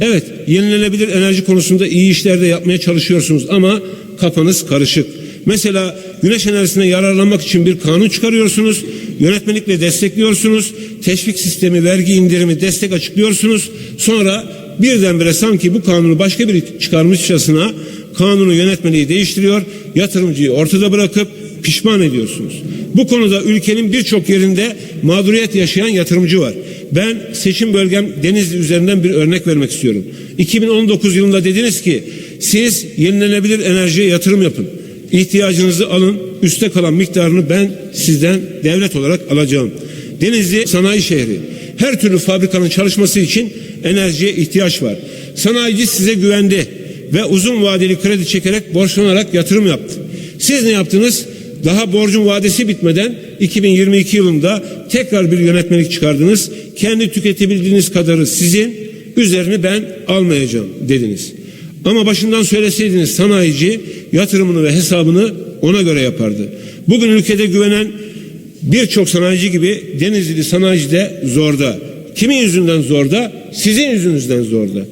Evet, yenilenebilir enerji konusunda iyi işler de yapmaya çalışıyorsunuz ama kafanız karışık. Mesela güneş enerjisine yararlanmak için bir kanun çıkarıyorsunuz, yönetmelikle destekliyorsunuz, teşvik sistemi, vergi indirimi, destek açıklıyorsunuz. Sonra birdenbire sanki bu kanunu başka biri çıkarmışçasına kanunu yönetmeliği değiştiriyor, yatırımcıyı ortada bırakıp pişman ediyorsunuz. Bu konuda ülkenin birçok yerinde mağduriyet yaşayan yatırımcı var. Ben seçim bölgem Denizli üzerinden bir örnek vermek istiyorum. 2019 yılında dediniz ki siz yenilenebilir enerjiye yatırım yapın. İhtiyacınızı alın, üste kalan miktarını ben sizden devlet olarak alacağım. Denizli sanayi şehri. Her türlü fabrikanın çalışması için enerjiye ihtiyaç var. Sanayici size güvendi ve uzun vadeli kredi çekerek borçlanarak yatırım yaptı. Siz ne yaptınız? Daha borcun vadesi bitmeden 2022 yılında tekrar bir yönetmelik çıkardınız. Kendi tüketebildiğiniz kadarı sizin, üzerini ben almayacağım dediniz. Ama başından söyleseydiniz sanayici yatırımını ve hesabını ona göre yapardı. Bugün ülkede güvenen birçok sanayici gibi Denizli sanayici de zorda. Kimin yüzünden zorda? Sizin yüzünüzden zorda.